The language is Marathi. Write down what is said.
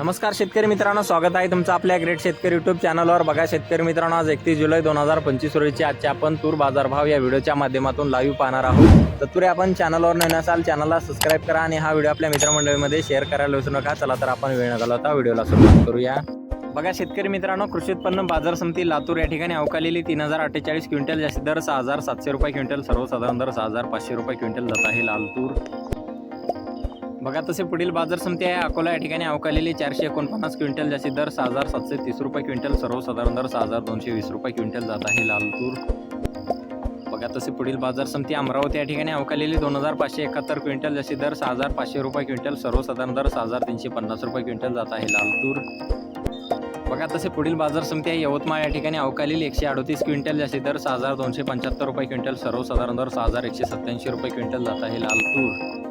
नमस्कार शेतकरी मित्रांनो स्वागत आहे तुमचं आपल्या ग्रेट शेतकरी युट्यूब चॅनलवर बघा शेतकरी मित्रांनो आज एकतीस जुलै दोन हजार पंचवीस रोजीची आजचे आपण तूर बाजारभाव या व्हिडिओच्या माध्यमातून लाईव्ह पाहणार आहोत. तत्पूर्वी आपण चॅनलवर नवीन असाल चॅनलला सबस्क्राईब करा आणि हा व्हिडिओ आपल्या मित्रमंडळीमध्ये शेअर करायला विसरू नका. चला तर आपण वेळ न घालवता व्हिडिओला सुरुवात करूया. बघा शेतकरी मित्रांनो कृषी उत्पन्न बाजार समिती लातूर या ठिकाणी अवकालेली तीन हजार अठ्ठेचाळीस क्विंटल जास्तीत दर सहा हजार सातशे रुपये क्विंटल सर्वसाधारण दर सहा हजार पाचशे रुपये क्विंटल जात आहे लाल तूर. बघा तसे पुढील बाजार समिती आहे. अकोला या ठिकाणी अवकालेली चारशे एकोणपन्नास क्विंटल जास्तीत दर सहा हजार सातशे तीस रुपये क्विंटल सर्वसाधारण दर सहा हजार दोनशे वीस रुपये क्विंटल जात आहे लाल तूर बघा तसे पुढील बाजार समिती अमरावती या ठिकाणी अवकालेली दोन हजार पाचशे एकाहत्तर क्विंटल जास्तीत दर सहा हजार पाचशे रुपये क्विंटल सर्वसाधारण दर सहा हजार तीनशे पन्नास रुपये क्विंटल जात आहे लाल तूर बघा तसे पुढील बाजार समिती आहे. यवतमाळ या ठिकाणी अवकालील एकशे अडतीस क्विंटल जास्ती दर सहा हजार दोनशे पंच्याहत्तर रुपये क्विंटल सर्वसाधारण दर सहा हजार एकशे सत्याऐंशी रुपये क्विंटल जात आहे लाल तूर